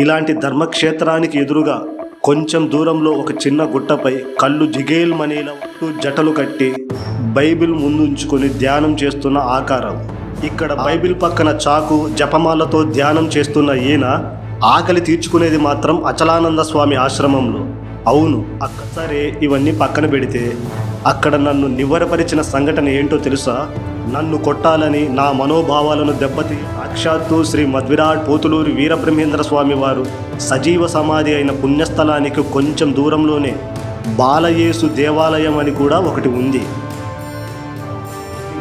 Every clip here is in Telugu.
ఇలాంటి ధర్మక్షేత్రానికి ఎదురుగా కొంచెం దూరంలో ఒక చిన్న గుట్టపై కళ్ళు జిగేల్ మనీల జటలు కట్టి బైబిల్ ముందుంచుకొని ధ్యానం చేస్తున్న ఆకారం. ఇక్కడ బైబిల్ పక్కన చాకు జపమాలతో ధ్యానం చేస్తున్న ఈయన ఆకలి తీర్చుకునేది మాత్రం అచలానంద స్వామి ఆశ్రమంలో. అవును అక్క సరే ఇవన్నీ పక్కన పెడితే అక్కడ నన్ను నివ్వరపరిచిన సంఘటన ఏంటో తెలుసా? నన్ను కొట్టాలని నా మనోభావాలను దెబ్బతి సాక్షాత్తు శ్రీ మధ్విరాట్ పోతులూరి వీరబ్రహ్మేంద్ర స్వామి వారు సజీవ సమాధి అయిన పుణ్యస్థలానికి కొంచెం దూరంలోనే బాలయేసు దేవాలయం అని కూడా ఒకటి ఉంది.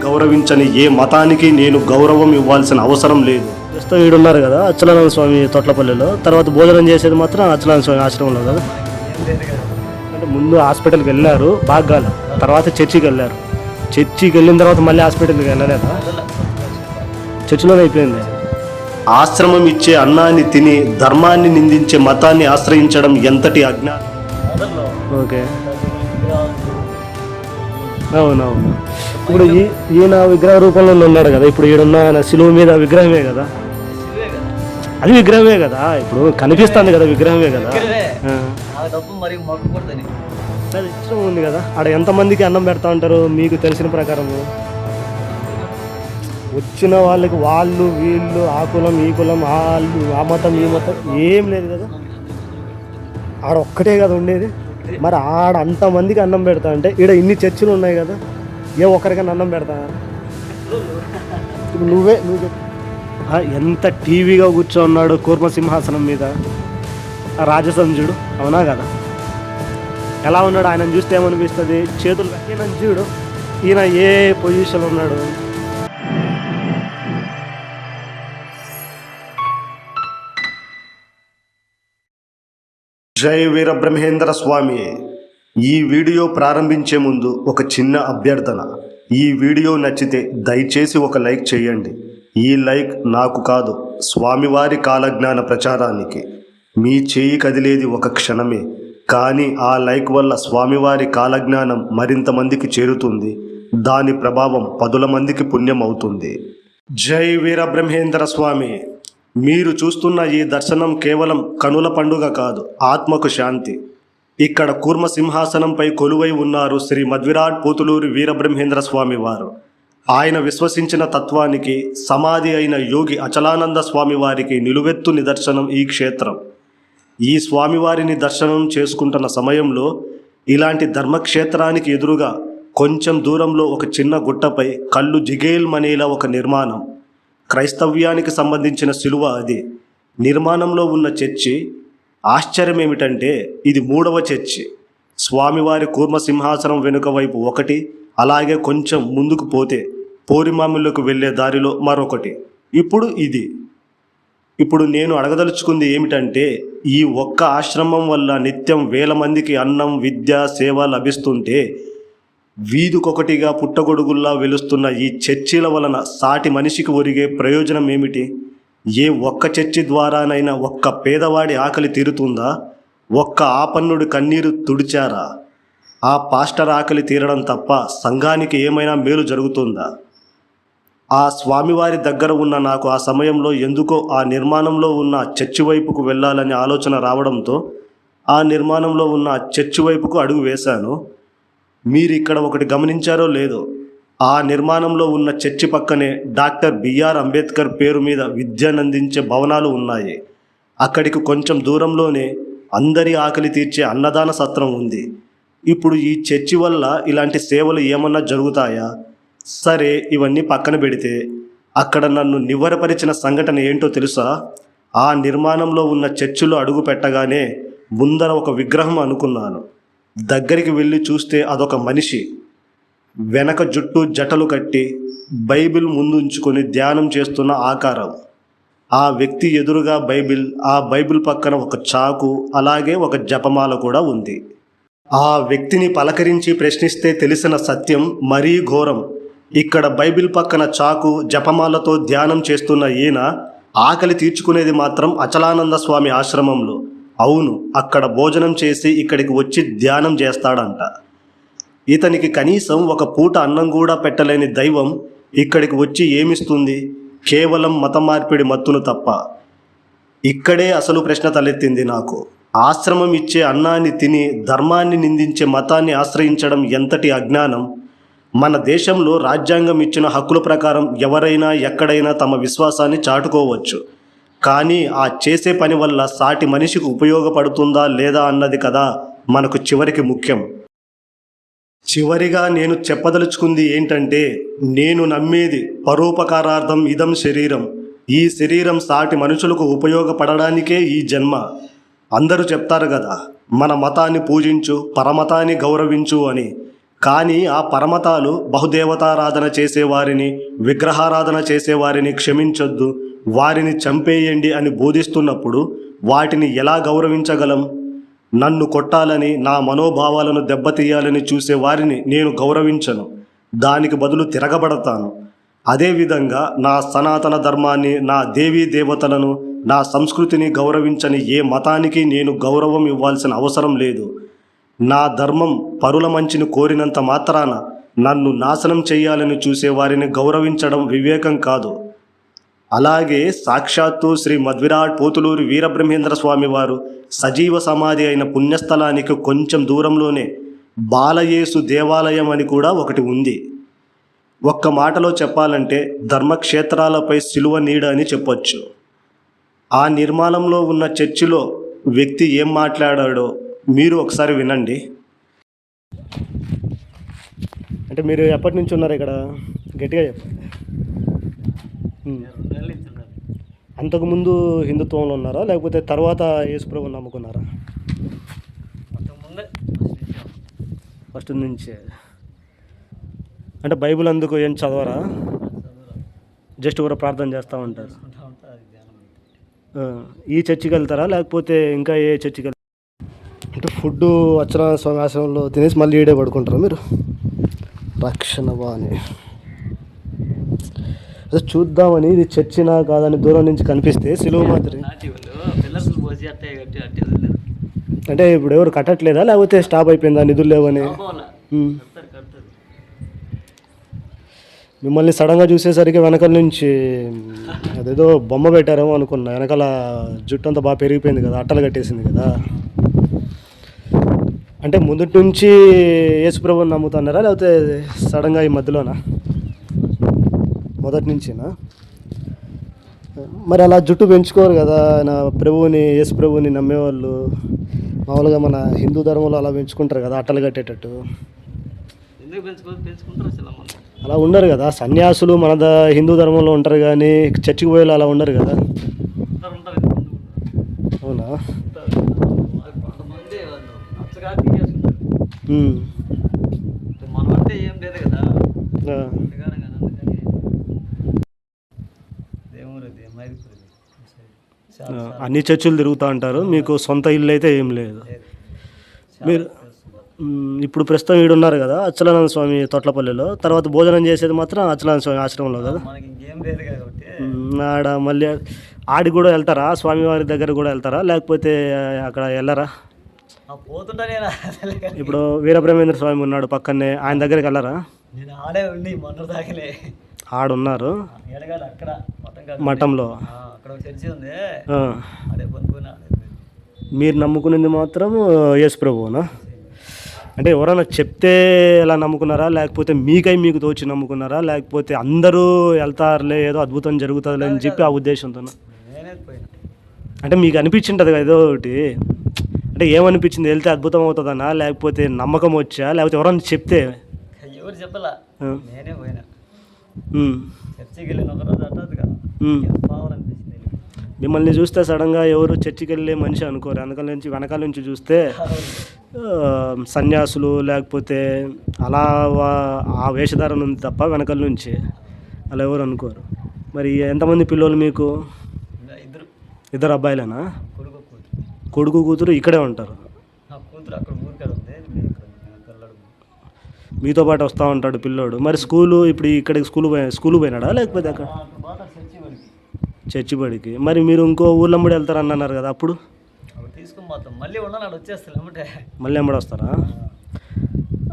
గౌరవించని ఏ మతానికి నేను గౌరవం ఇవ్వాల్సిన అవసరం లేదు. ప్రస్తుతం ఈడున్నారు కదా అచ్చలనంద స్వామి తొట్లపల్లిలో. తర్వాత భోజనం చేసేది మాత్రం అచ్చలానంద స్వామి ఆశ్రమంలో కదా. అంటే ముందు హాస్పిటల్కి వెళ్ళారు బాగా తర్వాత చర్చికి వెళ్ళారు. చర్చికి వెళ్ళిన తర్వాత మళ్ళీ హాస్పిటల్కి వెళ్ళలేదా? చర్చిలోనే అయిపోయింది. ఆశ్రమం ఇచ్చే అన్నాన్ని తిని ధర్మాన్ని నిందించే మతాన్ని ఆశ్రయించడం ఎంతటి అజ్ఞానం ఓకే. అవునవును ఇప్పుడు ఈ ఈయన విగ్రహ రూపంలో ఉన్నాడు కదా. ఇప్పుడు ఈడున్న ఆయన శిలువ మీద విగ్రహమే కదా. అది విగ్రహమే కదా. ఇప్పుడు కనిపిస్తుంది కదా విగ్రహమే కదా. అది ఇష్టం ఉంది కదా. ఆడ ఎంతమందికి అన్నం పెడతా ఉంటారు మీకు తెలిసిన ప్రకారము. వచ్చిన వాళ్ళకి వాళ్ళు వీళ్ళు ఆ కులం ఈ కులం వాళ్ళు ఆ మతం ఈ మతం ఏం లేదు కదా. ఆడ ఒక్కటే కదా ఉండేది. మరి ఆడ అంతమందికి అన్నం పెడతా అంటే ఈడ ఇన్ని చర్చలు ఉన్నాయి కదా. ఏ ఒక్కరికైనా అన్నం పెడతా? ఇప్పుడు నువ్వే నువ్వు ఎంత టీవీగా కూర్చోన్నాడు కూర్మ సింహాసనం మీద. ఆ రాజసంజుడు అవునా కదా? ఎలా ఉన్నాడు? ఆయన చూస్తే ఏమనిపిస్తుంది? చేతులు ఈయన చూడు. ఈయన ఏ పొజిషన్లో ఉన్నాడు? జై వీరబ్రహ్మేంద్ర స్వామి. ఈ వీడియో ప్రారంభించే ముందు ఒక చిన్న అభ్యర్థన. ఈ వీడియో నచ్చితే దయచేసి ఒక లైక్ చేయండి. ఈ లైక్ నాకు కాదు స్వామివారి కాలజ్ఞాన ప్రచారానికి. మీ చేయి కదిలేది ఒక క్షణమే. కానీ ఆ లైక్ వల్ల స్వామివారి కాలజ్ఞానం మరింత మందికి చేరుతుంది. దాని ప్రభావం పదుల మందికి పుణ్యం అవుతుంది జై వీరబ్రహ్మేంద్ర స్వామి! మీరు చూస్తున్న ఈ దర్శనం కేవలం కనుల పండుగ కాదు ఆత్మకు శాంతి. ఇక్కడ కూర్మ సింహాసనంపై కొలువై ఉన్నారు శ్రీ మధ్విరాట్ పోతులూరి వీరబ్రహ్మేంద్ర స్వామి వారు. ఆయన విశ్వసించిన తత్వానికి సమాధి అయిన యోగి అచలానంద స్వామి వారికి నిలువెత్తు నిదర్శనం ఈ క్షేత్రం. ఈ స్వామివారిని దర్శనం చేసుకుంటున్న సమయంలో ఇలాంటి ధర్మక్షేత్రానికి ఎదురుగా కొంచెం దూరంలో ఒక చిన్న గుట్టపై కళ్ళు జిగేల్మనేలా ఒక నిర్మాణం. క్రైస్తవ్యానికి సంబంధించిన శిలువ అది. నిర్మాణంలో ఉన్న చర్చి. ఆశ్చర్యం ఏమిటంటే ఇది మూడవ చర్చి. స్వామివారి కూర్మ సింహాసనం వెనుక వైపు ఒకటి అలాగే కొంచెం ముందుకు పోతే పోరిమామిల్లోకి వెళ్ళే దారిలో మరొకటి. ఇప్పుడు ఇది. ఇప్పుడు నేను అడగదలుచుకుంది ఏమిటంటే ఈ ఒక్క ఆశ్రమం వల్ల నిత్యం వేల మందికి అన్నం విద్య సేవ లభిస్తుంటే వీధికొకటిగా పుట్టగొడుగుల్లా వెలుస్తున్న ఈ చర్చిల వలన సాటి మనిషికి ఒరిగే ప్రయోజనం ఏమిటి? ఏ ఒక్క చర్చి ద్వారానైనా ఒక్క పేదవాడి ఆకలి తీరుతుందా? ఒక్క ఆపన్నుడి కన్నీరు తుడిచారా? ఆ పాస్టర్ ఆకలి తీరడం తప్ప సంఘానికి ఏమైనా మేలు జరుగుతుందా? ఆ స్వామివారి దగ్గర ఉన్న నాకు ఆ సమయంలో ఎందుకో ఆ నిర్మాణంలో ఉన్న చర్చి వైపుకు వెళ్ళాలనే ఆలోచన రావడంతో ఆ నిర్మాణంలో ఉన్న చర్చి వైపుకు అడుగు వేశాను. మీరు ఇక్కడ ఒకటి గమనించారో లేదో ఆ నిర్మాణంలో ఉన్న చర్చి పక్కనే డాక్టర్ బిఆర్ అంబేద్కర్ పేరు మీద విద్యనందించే భవనాలు ఉన్నాయి. అక్కడికి కొంచెం దూరంలోనే అందరి ఆకలి తీర్చే అన్నదాన సత్రం ఉంది. ఇప్పుడు ఈ చర్చి వల్ల ఇలాంటి సేవలు ఏమన్నా జరుగుతాయా? సరే ఇవన్నీ పక్కన పెడితే అక్కడ నన్ను నివ్వరపరిచిన సంఘటన ఏంటో తెలుసా? ఆ నిర్మాణంలో ఉన్న చర్చిలో అడుగు పెట్టగానే ముందర ఒక విగ్రహం అనుకున్నాను. దగ్గరికి వెళ్ళి చూస్తే అదొక మనిషి. వెనక జుట్టు జటలు కట్టి బైబిల్ ముందుంచుకొని ధ్యానం చేస్తున్న ఆకారం. ఆ వ్యక్తి ఎదురుగా బైబిల్ ఆ బైబిల్ పక్కన ఒక చాకు అలాగే ఒక జపమాల కూడా ఉంది. ఆ వ్యక్తిని పలకరించి ప్రశ్నిస్తే తెలిసిన సత్యం మరీ ఘోరం. ఇక్కడ బైబిల్ పక్కన చాకు జపమాలతో ధ్యానం చేస్తున్న ఈయన ఆకలి తీర్చుకునేది మాత్రం అచలానంద స్వామి ఆశ్రమంలో. అవును అక్కడ భోజనం చేసి ఇక్కడికి వచ్చి ధ్యానం చేస్తాడంట. ఇతనికి కనీసం ఒక పూట అన్నం కూడా పెట్టలేని దైవం ఇక్కడికి వచ్చి ఏమిస్తుంది? కేవలం మత మార్పిడి మత్తును తప్ప. ఇక్కడే అసలు ప్రశ్న తలెత్తింది నాకు. ఆశ్రమం ఇచ్చే అన్నాన్ని తిని ధర్మాన్ని నిందించే మతాన్ని ఆశ్రయించడం ఎంతటి అజ్ఞానం? మన దేశంలో రాజ్యాంగం ఇచ్చిన హక్కుల ప్రకారం ఎవరైనా ఎక్కడైనా తమ విశ్వాసాన్ని చాటుకోవచ్చు. కానీ ఆ చేసే పని వల్ల సాటి మనిషికి ఉపయోగపడుతుందా లేదా అన్నది కదా మనకు చివరికి ముఖ్యం. చివరిగా నేను చెప్పదలుచుకుంది ఏంటంటే నేను నమ్మేది పరోపకారార్థం ఇదం శరీరం. ఈ శరీరం సాటి మనుషులకు ఉపయోగపడడానికే ఈ జన్మ. అందరూ చెప్తారు కదా మన మతాన్ని పూజించు పరమతాన్ని గౌరవించు అని. కానీ ఆ పరమతాలు బహుదేవతారాధన చేసేవారిని విగ్రహారాధన చేసేవారిని క్షమించొద్దు. వారిని చంపేయండి అని బోధిస్తున్నప్పుడు వాటిని ఎలా గౌరవించగలం? నన్ను కొట్టాలని నా మనోభావాలను దెబ్బతీయాలని చూసే వారిని నేను గౌరవించను. దానికి బదులు తిరగబడతాను. అదేవిధంగా నా సనాతన ధర్మాన్ని నా దేవీ దేవతలను నా సంస్కృతిని గౌరవించని ఏ మతానికి నేను గౌరవం ఇవ్వాల్సిన అవసరం లేదు. నా ధర్మం పరుల మంచిని కోరినంత మాత్రాన నన్ను నాశనం చేయాలని చూసే వారిని గౌరవించడం వివేకం కాదు. అలాగే సాక్షాత్తు శ్రీ మధ్విరాట్ పోతులూరి వీరబ్రహ్మేంద్ర స్వామి వారు సజీవ సమాధి అయిన పుణ్యస్థలానికి కొంచెం దూరంలోనే బాలయేసు దేవాలయం అని కూడా ఒకటి ఉంది. ఒక్క మాటలో చెప్పాలంటే ధర్మక్షేత్రాలపై సిలువ నీడ అని చెప్పొచ్చు. ఆ నిర్మాణంలో ఉన్న చర్చిలో వ్యక్తి ఏం మాట్లాడాడో మీరు ఒకసారి వినండి. అంటే మీరు ఎప్పటి నుంచి ఉన్నారు ఇక్కడ? గట్టిగా చెప్పండి. అంతకుముందు హిందుత్వంలో ఉన్నారా? లేకపోతే తర్వాత యేసుప్రభు నమ్ముకున్నారా? ఫస్ట్ నుంచి. అంటే బైబిల్ అందుకు ఏం చదవరా? జస్ట్ కూడా ప్రార్థన చేస్తూ ఉంటారు. ఈ చర్చికి వెళ్తారా? లేకపోతే ఇంకా ఏ చర్చికి వెళ్తారా? అంటే ఫుడ్ అచ్చన స్వామి ఆశ్రమంలో తినేసి మళ్ళీ ఈడే పడుకుంటారా మీరు? రక్షణ బాని. అదే చూద్దామని ఇది చర్చినా కాదని దూరం నుంచి కనిపిస్తే సిలువ మాదిరి. వదిలేరు అంటే ఇప్పుడు ఎవరు కట్టట్లేదా? లేకపోతే స్టాప్ అయిపోయిందా? నిధులు లేవని. మిమ్మల్ని సడన్గా చూసేసరికి వెనకాల నుంచి అదేదో బొమ్మ పెట్టారేమో అనుకున్నా. వెనకాల జుట్టు అంతా బాగా పెరిగిపోయింది కదా అట్టలు కట్టేసింది కదా. అంటే ముందటి నుంచి యేసుప్రభుని నమ్ముతున్నారా? లేకపోతే సడన్గా ఈ మధ్యలోనా? మొదటి నుంచేనా? మరి అలా జుట్టు పెంచుకోరు కదా నా ప్రభువుని యేసు ప్రభువుని నమ్మేవాళ్ళు. మామూలుగా మన హిందూ ధర్మంలో అలా పెంచుకుంటారు కదా అట్టలు కట్టేటట్టు. అలా ఉండరు కదా సన్యాసులు మన హిందూ ధర్మంలో ఉంటారు కానీ చర్చికి పోయేలా అలా ఉండరు కదా? అవునా ఉంటారు. వాళ్ళు కొంతమంది వాళ్ళు నచ్చగా ఏం లేదు కదా. అన్ని చర్చిలు తిరుగుతూ ఉంటారు మీకు సొంత ఇల్లు అయితే ఏం లేదు. మీరు ఇప్పుడు ప్రస్తుతం ఈడు ఉన్నారు కదా అచ్చలానంద స్వామి తొట్లపల్లిలో. తర్వాత భోజనం చేసేది మాత్రం అచ్చలానంద స్వామి ఆశ్రమంలో కదా? ఆడ మళ్ళీ ఆడి కూడా వెళ్తారా? స్వామివారి దగ్గర కూడా వెళ్తారా? లేకపోతే అక్కడ వెళ్ళరా? పోతుంటా నేను. ఇప్పుడు వీరబ్రహ్మేంద్ర స్వామి ఉన్నాడు పక్కనే ఆయన దగ్గరికి వెళ్ళరా? నేను ఆడే ఉండి మొన్న దాకలే ఆడున్నారు. అక్కడ. మఠంలో. అక్కడ ఒక చర్చి ఉంది. మీరు నమ్ముకునేది మాత్రం యేసు ప్రభువునా? అంటే ఎవరైనా చెప్తే ఎలా నమ్ముకున్నారా? లేకపోతే మీకై మీకు తోచి నమ్ముకున్నారా? లేకపోతే అందరూ వెళ్తారులే ఏదో అద్భుతం జరుగుతుందిలే అని చెప్పి ఆ ఉద్దేశంతో అంటే మీకు అనిపించింటుంది కదా ఏదో ఒకటి. అంటే ఏమనిపించింది? వెళ్తే అద్భుతం అవుతుందనా లేకపోతే నమ్మకం వచ్చా? లేకపోతే ఎవరైనా చెప్తే? ఎవరు చెప్పలా. నేనే పోయినా. చర్చికి వెళ్ళిన ఒక రోజు అట్టదుగా మిమ్మల్ని చూస్తే సడన్గా ఎవరు చర్చికి వెళ్ళే మనిషి అనుకోరు. వెనకాల నుంచి వెనకాల నుంచి చూస్తే సన్యాసులు లేకపోతే అలా ఆ వేషధారణ ఉంది తప్ప వెనకాల నుంచి అలా ఎవరు అనుకోరు. మరి ఎంతమంది పిల్లలు మీకు? ఇద్దరు. ఇద్దరు అబ్బాయిలేనా? కొడుకు కూతురు ఇక్కడే ఉంటారు. కూతురు అక్కడ ఉంది. మీతో పాటు వస్తూ ఉంటాడు పిల్లోడు. మరి స్కూలు ఇప్పుడు ఇక్కడికి స్కూల్ పోయి స్కూల్ పోయినాడా లేకపోతే అక్కడ? చర్చి బడికి మరి మీరు ఇంకో ఊళ్ళమ్మడి వెళ్తారని అన్నారు కదా అప్పుడు? మళ్ళీ మళ్ళీ ఎమ్మడి వస్తారా?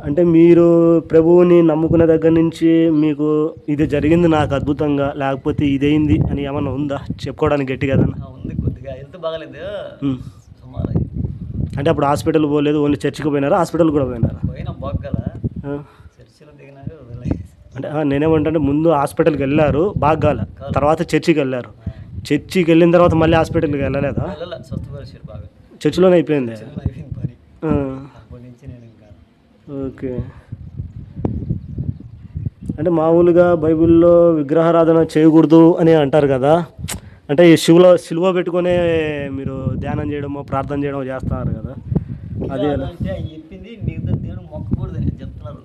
అంటే మీరు ప్రభువుని నమ్ముకునే దగ్గర నుంచి మీకు ఇది జరిగింది నాకు అద్భుతంగా లేకపోతే ఇదైంది అని ఏమన్నా ఉందా? చెప్పుకోవడానికి గట్టిగా ఉంది కొద్దిగా. అయింది బాగలేదు. అంటే అప్పుడు హాస్పిటల్ పోలేదు ఓన్లీ చర్చికి పోయినారా? హాస్పిటల్ కూడా పోయినారా? అంటే నేనేమంటే ముందు హాస్పిటల్కి వెళ్ళారు బాగాల తర్వాత చర్చికి వెళ్ళారు. చర్చికి వెళ్ళిన తర్వాత మళ్ళీ హాస్పిటల్కి వెళ్ళలేదా? చర్చిలోనే అయిపోయింది. ఓకే. అంటే మామూలుగా బైబిల్లో విగ్రహారాధన చేయకూడదు అని అంటారు కదా. అంటే ఈ శివులో సిలువ పెట్టుకునే మీరు ధ్యానం చేయడమో ప్రార్థన చేయడమో చేస్తున్నారు కదా. అది చెప్పింది మిగతా దేవుడు మొక్కకూడదని చెప్తున్నారు.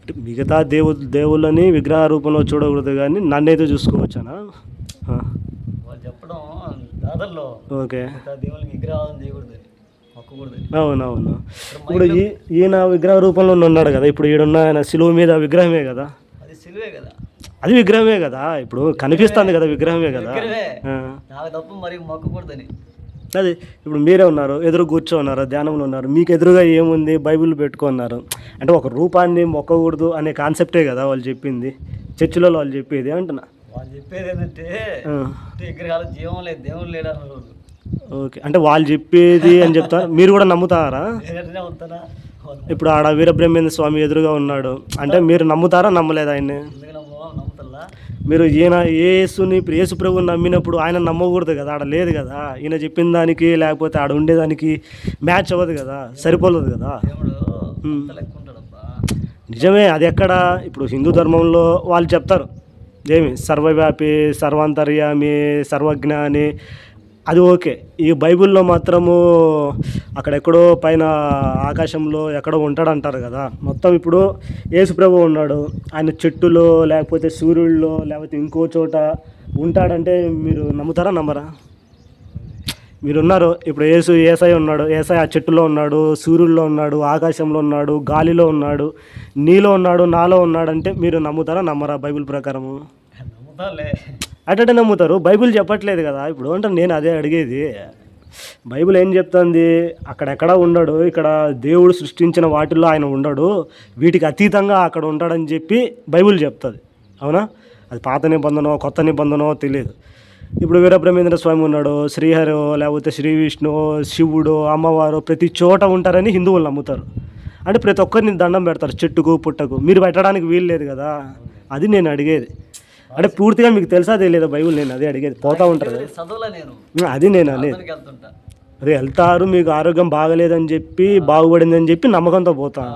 అంటే మిగతా దేవు దేవుళ్ళని విగ్రహ రూపంలో చూడకూడదు కానీ నన్నైతే చూసుకోవచ్చానా? చెప్పడం దాదల్లో ఓకే. చేయకూడదని మొక్కకూడదని. అవునవును. ఇప్పుడు ఈయన విగ్రహ రూపంలో ఉన్నాడు కదా ఇప్పుడు ఈడున్న ఆయన సిలువ మీద విగ్రహమే కదా? అది సిలువే కదా. అది విగ్రహమే కదా. ఇప్పుడు కనిపిస్తుంది కదా విగ్రహమే కదా. నాకు తప్ప మరి మొక్కకూడదని. అది ఇప్పుడు మీరే ఉన్నారు ఎదురు కూర్చోన్నారు ధ్యానంలో ఉన్నారు. మీకు ఎదురుగా ఏముంది? బైబిల్ పెట్టుకున్నారు. అంటే ఒక రూపాన్ని మొక్కకూడదు అనే కాన్సెప్టే కదా వాళ్ళు చెప్పింది. చర్చిలలో వాళ్ళు చెప్పేది అంటున్నా. వాళ్ళు చెప్పేది ఏంటంటే విగ్రహాలు జీవం లేదు దేవుడు లేడు అన్నారు వాళ్ళు. ఓకే. అంటే వాళ్ళు చెప్పేది అని చెప్తారు మీరు కూడా నమ్ముతారా? ఇప్పుడు ఆడ వీరబ్రహ్మేంద్ర స్వామి ఎదురుగా ఉన్నాడు. అంటే మీరు నమ్ముతారా? నమ్మలేదా ఆయన్ని? మీరు ఈయన ఇప్పుడు యేసు ప్రభుని నమ్మినప్పుడు ఆయన నమ్మకూడదు కదా ఆడ లేదు కదా. ఈయన చెప్పిన దానికి లేకపోతే ఆడ ఉండేదానికి మ్యాచ్ అవ్వదు కదా సరిపోలేదు కదా. నిజమే అది ఎక్కడ? ఇప్పుడు హిందూ ధర్మంలో వాళ్ళు చెప్తారు. ఏమి? సర్వవ్యాపి సర్వాంతర్యామి సర్వజ్ఞాని అది ఓకే. ఈ బైబిల్లో మాత్రము అక్కడెక్కడో పైన ఆకాశంలో ఎక్కడో ఉంటాడు అంటారు కదా. మొత్తం ఇప్పుడు యేసుప్రభు ఉన్నాడు. ఆయన చెట్టులో లేకపోతే సూర్యుల్లో లేకపోతే ఇంకో చోట ఉంటాడంటే మీరు నమ్ముతారా నమ్మరా? మీరున్నారు. ఇప్పుడు ఏసు ఏసై ఉన్నాడు. ఏసై ఆ చెట్టులో ఉన్నాడు సూర్యుల్లో ఉన్నాడు ఆకాశంలో ఉన్నాడు గాలిలో ఉన్నాడు నీలో ఉన్నాడు నాలో ఉన్నాడంటే మీరు నమ్ముతారా నమ్మరా బైబిల్ ప్రకారము? నమ్ముతాలే అటంటే నమ్ముతారు. బైబిల్ చెప్పట్లేదు కదా. ఇప్పుడు అంటే నేను అదే అడిగేది. బైబిల్ ఏం చెప్తుంది? అక్కడెక్కడ ఉండడు. ఇక్కడ దేవుడు సృష్టించిన వాటిల్లో ఆయన ఉండడు. వీటికి అతీతంగా అక్కడ ఉంటాడని చెప్పి బైబిల్ చెప్తుంది. అవునా? అది పాత నిబంధనో కొత్త నిబంధనో తెలియదు ఇప్పుడు వీరబ్రహ్మేంద్ర స్వామి ఉన్నాడు. శ్రీహరి లేకపోతే శ్రీ విష్ణు శివుడు అమ్మవారు ప్రతి చోట ఉంటారని హిందువులు నమ్ముతారు. అంటే ప్రతి ఒక్కరిని దండం పెడతారు. చెట్టుకు పుట్టకు. మీరు పెట్టడానికి వీలు లేదు కదా. అది నేను అడిగేది. అంటే పూర్తిగా మీకు తెలుసా తెలియదు? బైబిల్ నేను అదే అడిగేది. పోతా ఉంటారు నేను. అది నేను వెళ్తుంటా. అదే వెళ్తారు మీకు ఆరోగ్యం బాగలేదని చెప్పి బాగుపడిందని చెప్పి నమ్మకంతో పోతాను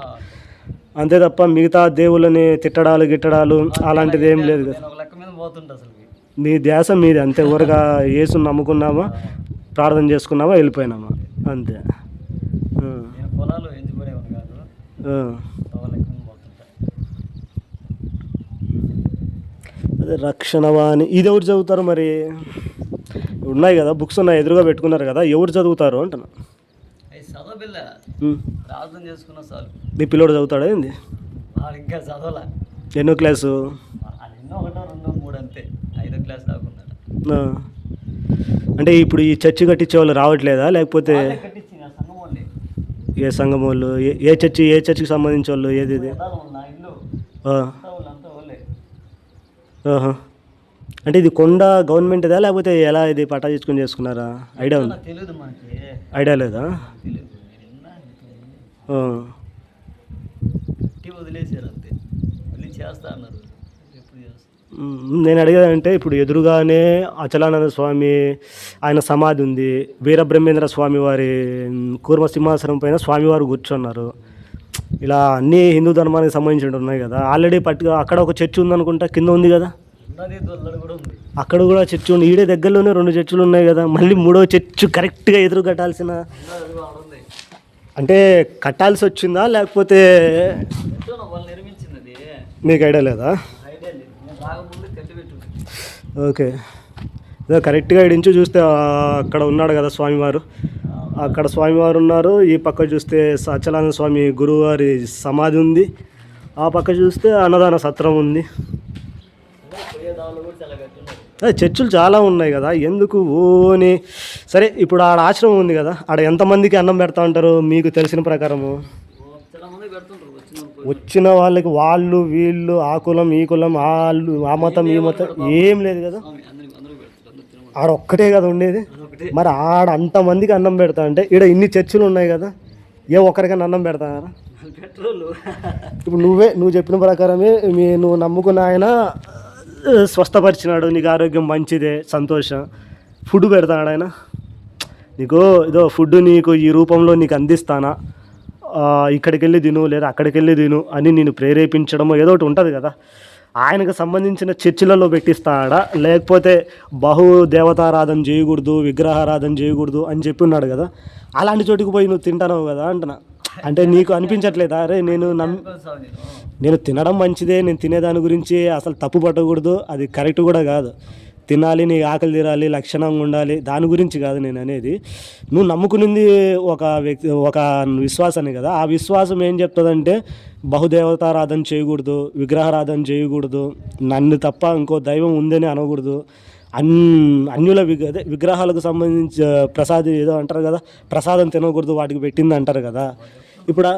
అంతే తప్ప మిగతా దేవుళ్ళని తిట్టడాలు గిట్టడాలు అలాంటిది ఏం లేదు కదా. మీ ధ్యాస మీది అంతే. ఊరగా యేసు నమ్ముకున్నామా ప్రార్థన చేసుకున్నామా వెళ్ళిపోయినామా? అంతే. పొలాలు ఎంచిపడేవాడు కాదు ఆ. ఒక లెక్క మీద పోతుంటా అదే రక్షణవాణి. ఇది ఎవరు చదువుతారు మరి? ఉన్నాయి కదా బుక్స్ ఉన్నాయి ఎదురుగా పెట్టుకున్నారు కదా ఎవరు చదువుతారు అంటున్నా. ప్రార్థన చేసుకున్న చాలు. నీ పిల్లోడు చదువుతాడా ఏంది? ఇంకా చదవలే. ఎన్నో క్లాసు? ఒకటో రెండో మూడు అంతే. ఐదో క్లాస్ దాకా. అంటే ఇప్పుడు ఈ చర్చి కట్టించే వాళ్ళు రావట్లేదా లేకపోతే ఏ సంఘం వాళ్ళు? ఏ- చర్చి ఏ చర్చికి సంబంధించిన వాళ్ళు? ఏది ఇది యథార్థం వాళ్ళు నా ఇల్లు ఆ. అంతా వాళ్ళంతా వాళ్ళే ఆహా. అంటే ఇది కొండ గవర్నమెంట్దా లేకపోతే ఎలా ఇది పట్టా చేసుకుని చేసుకున్నారా? ఐడియా ఉంది? ఐడియా లేదా? నేను అడిగేదంటే ఇప్పుడు ఎదురుగానే అచలానంద స్వామి ఆయన సమాధి ఉంది. వీరబ్రహ్మేంద్ర స్వామి వారి కూర్మ సింహాసనం పైన స్వామివారు కూర్చున్నారు. ఇలా అన్ని హిందూ ధర్మానికి సంబంధించినవి ఉన్నాయి కదా. ఆల్రెడీ పట్టు అక్కడ ఒక చర్చ్ ఉందనుకుంటా కింద ఉంది కదా? అక్కడ కూడా చర్చ్ ఉంది. ఈడే దగ్గరలోనే రెండు చర్చిలు ఉన్నాయి కదా. మళ్ళీ మూడో చర్చ్ కరెక్ట్గా ఎదురు కట్టాల్సిన అంటే కట్టాల్సి వచ్చిందా? లేకపోతే మీకు ఐడియా లేదా? ఓకే. ఇదో కరెక్ట్గా ఇడించు చూస్తే అక్కడ ఉన్నాడు కదా స్వామివారు. అక్కడ స్వామివారు ఉన్నారు. ఈ పక్క చూస్తే సత్యనారాయణ స్వామి గురువారి సమాధి ఉంది. ఆ పక్క చూస్తే అన్నదాన సత్రం ఉంది. చాలా అదే చర్చిలు చాలా ఉన్నాయి కదా. ఎందుకు? ఓని సరే ఇప్పుడు ఆడ ఆశ్రమం ఉంది కదా. ఆడ ఎంతమందికి అన్నం పెడతా ఉంటారు? మీకు తెలిసిన ప్రకారము. వచ్చిన వాళ్ళకి వాళ్ళు వీళ్ళు ఆ కులం ఈ కులం వాళ్ళు ఆ మతం ఈ మతం ఏం లేదు కదా. ఆడ ఒక్కటే కదా ఉండేది. మరి ఆడ అంతమందికి అన్నం పెడతా అంటే ఈడ ఇన్ని చర్చిలు ఉన్నాయి కదా ఏ ఒక్కరికైనా అన్నం పెడతారా? పెట్రోల్. ఇప్పుడు నువ్వే నువ్వు చెప్పిన ప్రకారమే మీ నువ్వు నమ్ముకున్న ఆయన స్వస్థపరిచినాడు నీకు ఆరోగ్యం మంచిదే సంతోషం. ఫుడ్ పెడతాడు ఆయన. నీకు ఇదో ఫుడ్ నీకు ఈ రూపంలో నీకు అందిస్తానా? ఇక్కడికి వెళ్ళి తిను లేదా అక్కడికి వెళ్ళి తిను అని నేను ప్రేరేపించడము ఏదో ఒకటి ఉంటుంది కదా. ఆయనకు సంబంధించిన చర్చిలలో పెట్టిస్తాడా? లేకపోతే బహు దేవతారాధన చేయకూడదు విగ్రహారాధన చేయకూడదు అని చెప్పి ఉన్నాడు కదా. అలాంటి చోటుకు పోయి నువ్వు తింటావు కదా అంటున్నా. అంటే నీకు అనిపించట్లేదా? అరే నేను నమ్ నేను తినడం మంచిదే నేను తినేదాని గురించి అసలు తప్పు పట్టకూడదు అది కరెక్ట్ కూడా కాదు. తినాలి నీ ఆకలి తీరాలి లక్షణంగా ఉండాలి దాని గురించి కాదు నేను అనేది. నువ్వు నమ్ముకునింది ఒక వ్యక్తి ఒక విశ్వాసాన్ని కదా. ఆ విశ్వాసం ఏం చెప్తుందంటే బహుదేవతారాధన చేయకూడదు విగ్రహారాధన చేయకూడదు నన్ను తప్ప ఇంకో దైవం ఉందని అనకూడదు. అన్ అన్యుల విగ్ అదే విగ్రహాలకు సంబంధించి ఆ, ప్రసాదం ఏదో అంటారు కదా ప్రసాదం తినకూడదు వాటికి పెట్టింది అంటారు కదా. ఇప్పుడు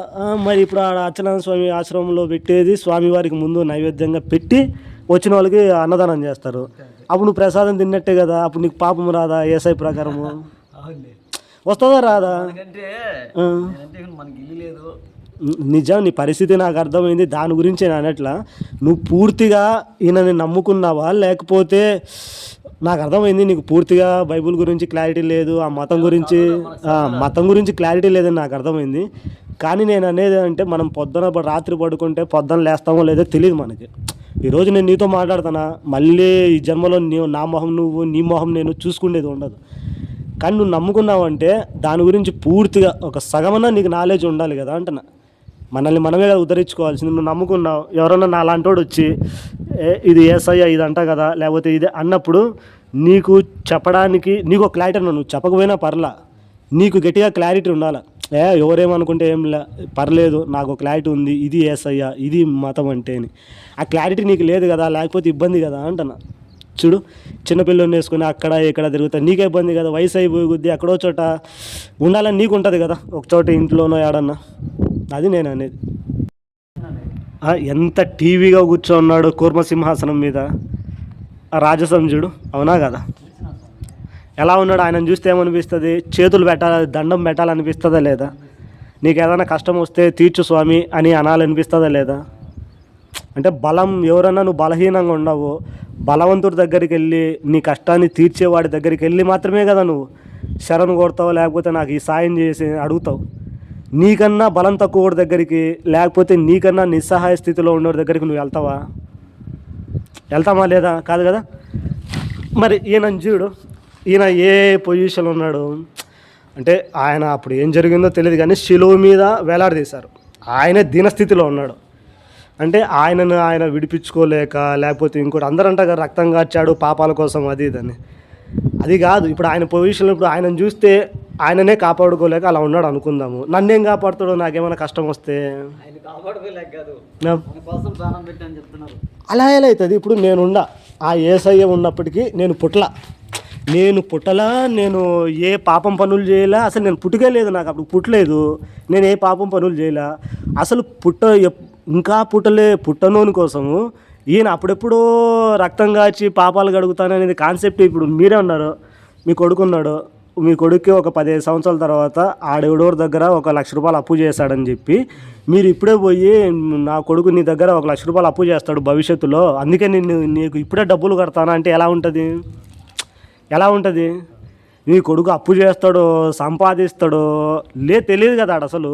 మరి ఇప్పుడు ఆ అర్చనాథ స్వామి ఆశ్రమంలో పెట్టేది స్వామివారికి ముందు నైవేద్యంగా పెట్టి వచ్చిన వాళ్ళకి అన్నదానం చేస్తారు. అప్పుడు నువ్వు ప్రసాదం తిన్నట్టే కదా అప్పుడు నీకు పాపం రాదా ఏసై ప్రకారము? వస్తుందా రాదా? నిజం నీ పరిస్థితి నాకు అర్థమైంది. దాని గురించి నేను అనట్లా. నువ్వు పూర్తిగా ఈయనని నమ్ముకున్నావా? లేకపోతే నాకు అర్థమైంది నీకు పూర్తిగా బైబిల్ గురించి క్లారిటీ లేదు ఆ మతం గురించి మతం గురించి క్లారిటీ లేదని నాకు అర్థమైంది. కానీ నేను అనేది అంటే మనం పొద్దున రాత్రి పడుకుంటే పొద్దున లేస్తామో లేదో తెలియదు మనకి. ఈరోజు నేను నీతో మాట్లాడుతానా? మళ్ళీ ఈ జన్మలో నీ నా మొహం నువ్వు నీ మొహం నేను చూసుకునేది ఉండదు. కానీ నువ్వు నమ్ముకున్నావంటే దాని గురించి పూర్తిగా ఒక సగమన్నా నీకు నాలెడ్జ్ ఉండాలి కదా అంటున్నా. మనల్ని మనమే కదా ఉద్ధరించుకోవాల్సింది. నువ్వు నమ్ముకున్నావు. ఎవరన్నా నా లాంటోడు వచ్చి "ఏ, ఇది ఏసయ్య ఇది అంట కదా లేకపోతే ఇది అన్నప్పుడు నీకు చెప్పడానికి నీకు ఒక క్లారిటీ ఉన్నా నువ్వు చెప్పకపోయినా పర్లా. నీకు గట్టిగా క్లారిటీ ఉండాలి? ఏ ఎవరేమనుకుంటే ఏం లే పర్లేదు నాకు క్లారిటీ ఉంది ఇది ఏసయ్యా ఇది మతం అంటే అని. ఆ క్లారిటీ నీకు లేదు కదా లేకపోతే ఇబ్బంది కదా అంటున్నా. చూడు చిన్నపిల్లని వేసుకుని అక్కడ ఇక్కడ తిరుగుతా నీకే ఇబ్బంది కదా వయసు అయిపోయి అక్కడో చోట ఉండాలని నీకు ఉంటుంది కదా ఒక చోట ఇంట్లోనో ఏడన్నా. అది నేను అనేది. ఎంత టీవీగా కూర్చోన్నాడు కూర్మ సింహాసనం మీద. ఆ రాజసం చూడు అవునా కదా? ఎలా ఉన్నాడు? ఆయనను చూస్తే ఏమనిపిస్తుంది? చేతులు పెట్టాలి? దండం పెట్టాలనిపిస్తుందా లేదా? నీకు ఏదైనా కష్టం వస్తే తీర్చు స్వామి అని అనాలనిపిస్తుందా లేదా? అంటే బలం ఎవరన్నా నువ్వు బలహీనంగా ఉండవు బలవంతుడి దగ్గరికి వెళ్ళి నీ కష్టాన్ని తీర్చేవాడి దగ్గరికి వెళ్ళి మాత్రమే కదా నువ్వు శరణు కొడతావు లేకపోతే నాకు ఈ సాయం చేసి అడుగుతావు? నీకన్నా బలం తక్కువ వాడి దగ్గరికి లేకపోతే నీకన్నా నిస్సహాయ స్థితిలో ఉన్నోడి దగ్గరికి నువ్వు వెళ్తావా? వెళ్తామా లేదా? కాదు కదా? మరి ఈయన చూడు. ఈయన ఏ పొజిషన్లో ఉన్నాడు? అంటే ఆయన అప్పుడు ఏం జరిగిందో తెలియదు కానీ శిలువ మీద వేలాడదీశారు. ఆయనే దీనస్థితిలో ఉన్నాడు. అంటే ఆయనను ఆయన విడిపించుకోలేక లేకపోతే ఇంకోటి అందరూ అంటారు రక్తం కార్చాడు పాపాల కోసం అది ఇదని. అది కాదు ఇప్పుడు ఆయన పొజిషన్లో ఇప్పుడు ఆయనను చూస్తే ఆయననే కాపాడుకోలేక అలా ఉన్నాడు అనుకుందాము. నన్నేం కాపాడుతాడో నాకేమైనా కష్టం వస్తే? అలా ఎలా అవుతుంది? ఇప్పుడు నేనుండా. ఆ ఏసయ్య ఉన్నప్పటికీ నేను పుట్ల. నేను పుట్టలా నేను ఏ పాపం పనులు చేయలే అసలు నేను పుట్టుకే లేదు నాకు అప్పుడు పుట్టలేదు. నేను ఏ పాపం పనులు చేయలే. అసలు పుట్ట ఇంకా పుట్టలే పుట్టనోని కోసము ఈయన అప్పుడెప్పుడో రక్తం కాచి పాపాలు కడుగుతాననేది కాన్సెప్ట్ ఇప్పుడు మీరే ఉన్నారు మీ కొడుకున్నాడు. మీ కొడుక్కి ఒక పదిహేను సంవత్సరాల తర్వాత ఆడెవడోరి దగ్గర ఒక లక్ష రూపాయలు అప్పు చేశాడని చెప్పి మీరు ఇప్పుడే పోయి నా కొడుకు నీ దగ్గర ఒక లక్ష రూపాయలు అప్పు చేస్తాడు భవిష్యత్తులో. అందుకే నేను నీకు ఇప్పుడే డబ్బులు కడతానా అంటే ఎలా ఉంటుంది? ఎలా ఉంటుంది? నీ కొడుకు అప్పు చేస్తాడో సంపాదిస్తాడో లే తెలియదు కదా అసలు.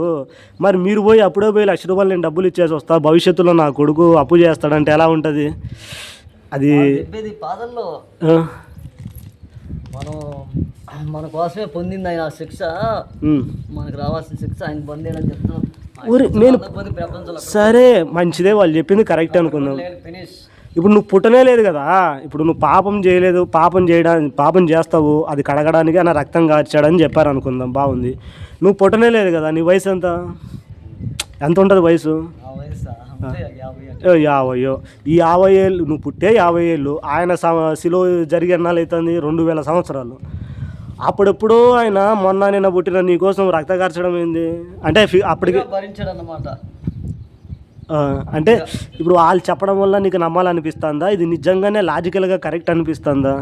మరి మీరు పోయి అప్పుడే పోయి లక్ష రూపాయలు నేను డబ్బులు ఇచ్చేసి వస్తా భవిష్యత్తులో నా కొడుకు అప్పు చేస్తాడంటే ఎలా ఉంటుంది? అది మనం మన కోసమే పొందింది ఆయన శిక్ష. మనకు రావాల్సిన శిక్ష ఆయన పొందేయడని చెప్తున్నాం ఊరి నేను సరే మంచిదే వాళ్ళు చెప్పింది కరెక్ట్ అనుకుందాం. ఫినిష్ ఇప్పుడు నువ్వు పుట్టనే లేదు కదా. ఇప్పుడు నువ్వు పాపం చేయలేదు పాపం చేయడానికి పాపం చేస్తావు అది కడగడానికి ఆయన రక్తం కార్చాడని చెప్పారు అనుకుందాం బాగుంది. నువ్వు పుట్టనే లేదు కదా నీ వయసు ఎంత? ఎంత ఉంటుంది వయసు? యాభైయో ఈ యాభై ఏళ్ళు నువ్వు పుట్టే యాభై ఏళ్ళు ఆయన స- శిలో జరిగి ఎన్నాళ్ళు అవుతుంది రెండు వేల సంవత్సరాలు. అప్పుడెప్పుడో ఆయన మొన్న నిన్న పుట్టిన నీకోసం రక్త కార్చడం ఏంది? అంటే అప్పటికి భరించాడు అన్నమాట ఆ, అంటే ఇప్పుడు వాళ్ళు చెప్పడం వల్ల నీకు నమ్మాలనిపిస్తుందా? ఇది నిజంగానే లాజికల్గా కరెక్ట్ అనిపిస్తుందా?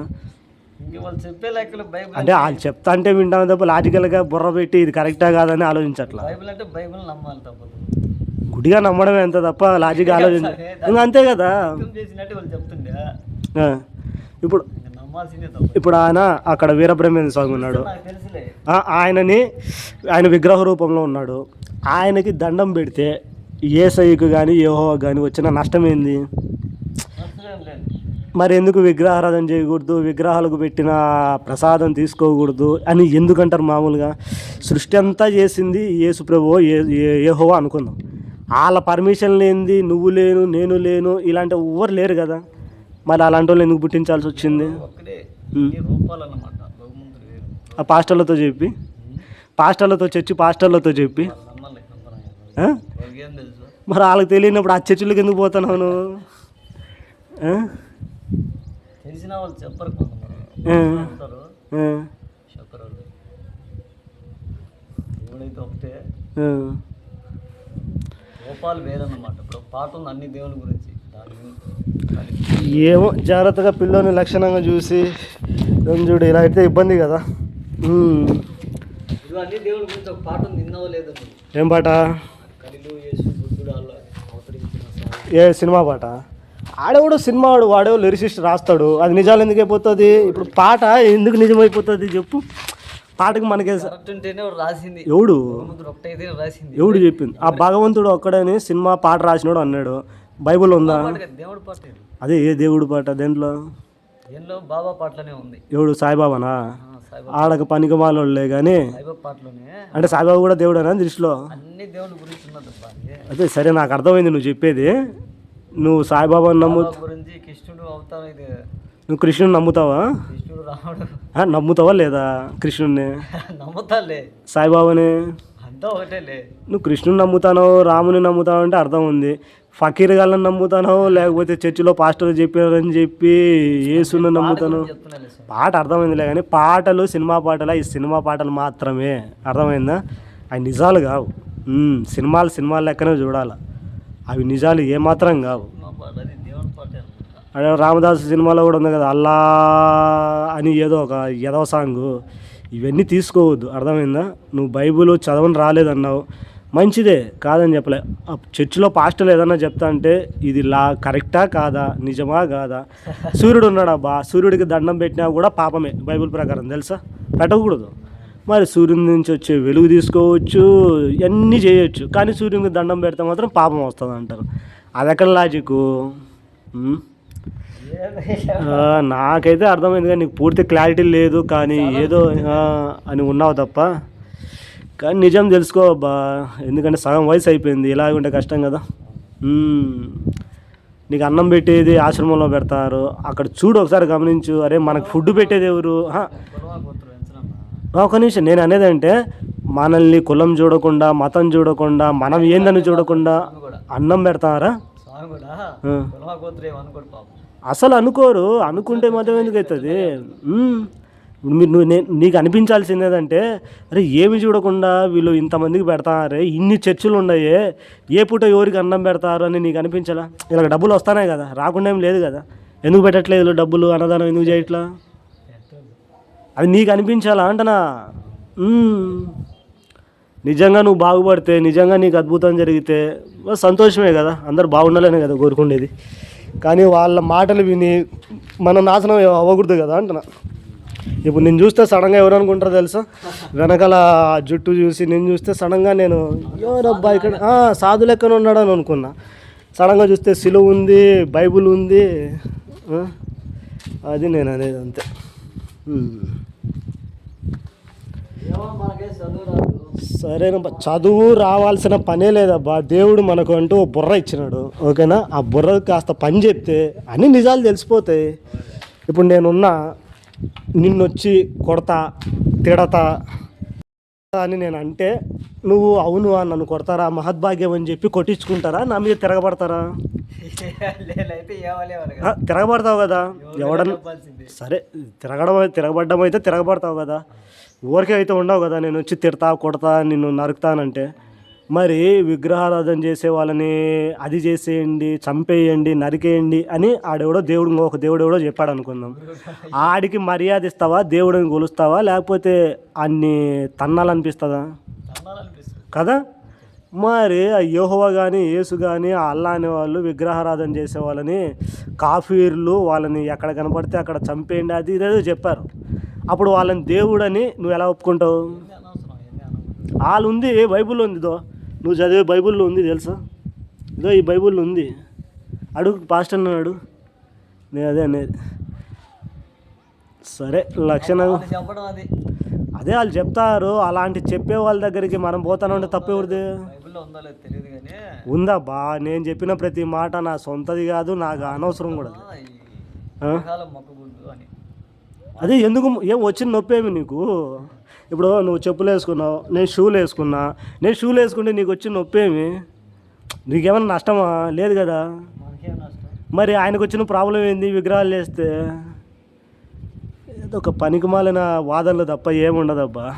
అంటే వాళ్ళు చెప్తా అంటే వింటాం తప్ప లాజికల్గా బుర్ర పెట్టి ఇది కరెక్టా కాదని ఆలోచించట్లా. గుడిగా నమ్మడం ఎంత తప్ప లాజిక్ ఆలోచించ ఇంకా అంతే కదా. ఇప్పుడు ఇప్పుడు ఆయన అక్కడ వీరబ్రహ్మేంద్ర స్వామి ఉన్నాడు. ఆయనని ఆయన విగ్రహ రూపంలో ఉన్నాడు. ఆయనకి దండం పెడితే ఏ సైకు కానీ ఏహో కానీ వచ్చిన నష్టం ఏంది మరి ఎందుకు విగ్రహారాధన చేయకూడదు? విగ్రహాలకు పెట్టిన ప్రసాదం తీసుకోకూడదు అని ఎందుకంటారు మామూలుగా? సృష్టి అంతా చేసింది యేసు ప్రభు ఏ ఏహోవా అనుకుందాం. వాళ్ళ పర్మిషన్ లేనిది నువ్వు లేను నేను లేను ఇలాంటి ఎవ్వరు లేరు కదా. మరి అలాంటి వాళ్ళు ఎందుకు పుట్టించాల్సి వచ్చింది? ఆ పాస్టర్లతో చెప్పి. పాస్టర్లతో చర్చి పాస్టర్లతో చెప్పి. మరి వాళ్ళకి తెలియనప్పుడు ఆ చర్చిలకు ఎందుకు పోతున్నావు నువ్వు? తెలిసిన వాళ్ళు చెప్పరు ఒకటే. వేరన్నమాట. ఇప్పుడు అన్ని దేవుని గురించి. ఏమో జాగ్రత్తగా పిల్లోని లక్షణంగా చూసి చూడు ఇలా అయితే ఇబ్బంది కదా. ఏం పాట? ఏ సినిమా పాట? ఆడేవాడు సినిమా వాడు వాడేవో లిరిసిస్ట్ రాస్తాడు. అది నిజాలు ఎందుకు అయిపోతుంది? ఇప్పుడు పాట ఎందుకు నిజమైపోతుంది చెప్పు. పాటకి మనకి వాడు రాసింది. ఎవడు? రాసింది? ఎవడు చెప్పింది? ఆ భగవంతుడు ఒక్కడని సినిమా పాట రాసినాడు అన్నాడు. బైబుల్ ఉందా? దేవుడి పాట అదే ఏ దేవుడు పాట? దేంట్లో? దేనిలో బాబా పాటలోనే ఉంది. ఎవడు? సాయిబాబానా? ఆడక పనికి మాలోళ్ళే కానీ అంటే సాయిబాబా కూడా దేవుడేనా దృష్టిలో? అన్ని దేవుడి గురించి అదే సరే నాకు అర్థమైంది నువ్వు చెప్పేది. నువ్వు సాయిబాబాని నమ్ము గురించి కృష్ణుడు అవతారం ఇది. నువ్వు కృష్ణుని నమ్ముతావా? కృష్ణుడు రాముడు ఆ, నమ్ముతావా లేదా నమ్ముతాలే సాయిబాబాని? అంతా ఒకటేలే. నువ్వు కృష్ణుని నమ్ముతానో రాముని నమ్ముతానో అంటే అర్థం ఉంది. ఫకీర్ గాళ్ళని నమ్ముతానో లేకపోతే చర్చిలో పాస్టర్ చెప్పారని చెప్పి యేసుని నమ్ముతాను? చెప్తున్నాలే పాట అర్థమైందిలే కానీ పాటలు సినిమా పాటలు ఈ సినిమా పాటలు మాత్రమే. అర్థమైందా? అవి నిజాలు కావు. సినిమాలు సినిమాలు లెక్కనే చూడాలి. అవి నిజాలు ఏమాత్రం కావు. రామదాసు రామదాస్ సినిమాలో కూడా ఉంది కదా అల్లా అని ఏదో ఒక ఎదవ సాంగ్. ఇవన్నీ తీసుకోవద్దు. అర్థమైందా? నువ్వు బైబుల్ చదవని రాలేదన్నావు. మంచిదే కాదని చెప్పలే. చర్చిలో పాస్టర్లు ఏదన్నా చెప్తా అంటే ఇది లా కరెక్టా కాదా? నిజమా కాదా? సూర్యుడు ఉన్నాడు అబ్బా సూర్యుడికి దండం పెట్టినా కూడా పాపమే బైబిల్ ప్రకారం తెలుసా? పెట్టకూడదు. మరి సూర్యుని నుంచి వచ్చే వెలుగు తీసుకోవచ్చు ఇవన్నీ చేయొచ్చు. కానీ సూర్యునికి దండం పెడితే మాత్రం పాపం వస్తుంది అంటారు. అది ఎక్కడ లాజిక్ నాకైతే అర్థమైంది కానీ నీకు పూర్తి క్లారిటీ లేదు కానీ ఏదో అని ఉన్నావు తప్ప. కానీ నిజం తెలుసుకో అబ్బా. ఎందుకంటే సగం వయసు అయిపోయింది. ఇలాగ ఉంటే కష్టం కదా. నీకు అన్నం పెట్టేది ఆశ్రమంలో పెడతారు. అక్కడ చూడు ఒకసారి గమనించు. అరే మనకు ఫుడ్ పెట్టేది ఎవరు ఆ, గొడవ పోతురు ఎంచనమ్మా ఒక నిమిషం నేను అనేది అంటే మనల్ని కులం చూడకుండా మతం చూడకుండా మనం ఏందని చూడకుండా అన్నం పెడతారా? అసలు అనుకోరు అనుకుంటే మాత్రం ఎందుకు అవుతుంది. ఇప్పుడు మీరు నువ్వు నే- నీకు అనిపించాల్సింది ఏదంటే అరే ఏమి చూడకుండా వీళ్ళు ఇంతమందికి పెడతారే ఇన్ని చర్చిలు ఉన్నాయే ఏ పూట ఎవరికి అన్నం పెడతారు అని నీకు అనిపించాలా? ఇలా డబ్బులు వస్తానే కదా రాకుండా ఏం లేదు కదా. ఎందుకు పెట్టట్లేదు డబ్బులు అన్నదానం ఎందుకు చేయట్లా. అది నీకు అనిపించాలా అంటనా? నిజంగా నువ్వు బాగుపడితే నిజంగా నీకు అద్భుతం జరిగితే సంతోషమే కదా. అందరు బాగుండాలనే కదా కోరుకునేది. కానీ వాళ్ళ మాటలు విని మన నాశనం అవ్వకూడదు కదా అంటున్నా ఇప్పుడు నేను చూస్తే సడన్గా ఎవరు అనుకుంటారో తెలుసా? వెనకాల జుట్టు చూసి నేను చూస్తే సడన్గా నేను ఎవరబ్బా ఇక్కడ? సాధు లెక్కన ఉన్నాడని అనుకున్నా. సడన్గా చూస్తే సిలువ ఉంది బైబుల్ ఉంది. అది నేను అనేది అంతే. సరేనబ్బా చదువు రావాల్సిన పనే లేదబ్బా. దేవుడు మనకు అంటూ ఓ బుర్ర ఇచ్చినాడు ఓకేనా? ఆ బుర్ర కాస్త పని చెప్తే అన్ని నిజాలు తెలిసిపోతాయి. ఇప్పుడు నేనున్నా నిన్నొచ్చి కొడతా తిడతా అని నేను అంటే నువ్వు అవును అని నన్ను కొడతారా? మహద్భాగ్యం అని చెప్పి కొట్టించుకుంటారా? నా మీద తిరగబడతారా? తిరగబడతావు కదా? ఎవడన్నా సరే తిరగడం తిరగబడ్డం అయితే తిరగబడతావు కదా? ఊరికే అయితే ఉండవు కదా? నేను వచ్చి తిడతా కొడతా నిన్ను నరుకుతానంటే. మరి విగ్రహారాధన చేసే వాళ్ళని అది చేసేయండి చంపేయండి నరికేయండి అని ఆడెవడో దేవుడు ఒక దేవుడు ఎవడో చెప్పాడు అనుకుందాం. ఆడికి మర్యాద ఇస్తావా దేవుడిని కొలుస్తావా లేకపోతే అన్ని తన్నాలనిపిస్తుందా కదా? మరి ఆ యెహోవా కానీ యేసు కానీ అల్లా అనే వాళ్ళు విగ్రహారాధన చేసే వాళ్ళని కాఫీర్లు వాళ్ళని ఎక్కడ కనపడితే అక్కడ చంపేయండి అది ఇదేదో చెప్పారు. అప్పుడు వాళ్ళని దేవుడని నువ్వు ఎలా ఒప్పుకుంటావు? వాళ్ళు ఉంది బైబుల్ ఉంది దో నువ్వు చదివే బైబిల్లో ఉంది తెలుసా? ఇదో ఈ బైబిల్లో ఉంది. అడుగు పాస్టర్ అన్నాడు. నేను అదే అనేది సరే లక్షణ. అది. వాళ్ళు చెప్తారు. అలాంటి చెప్పే వాళ్ళ దగ్గరికి మనం పోతానంటే తప్పేవుడిది బైబిల్లో ఉందో ఉందా? బా నేను చెప్పిన ప్రతి మాట నా సొంతది కాదు నాకు అనవసరం కూడా అదే ఎందుకు ఏం వచ్చిన నొప్పి ఏమి నీకు? ఇప్పుడు నువ్వు చెప్పులు వేసుకున్నావు నేను షూలు వేసుకున్నా నేను షూలు వేసుకుంటే నీకు వచ్చిన నొప్పి ఏమి? నీకేమైనా నష్టమా? లేదు కదా. మరి ఆయనకు వచ్చిన ప్రాబ్లం ఏంది? విగ్రహాలు వేస్తే ఏదో ఒక పనికి మాలిన వాదనలు తప్ప ఏముండదబ్బా.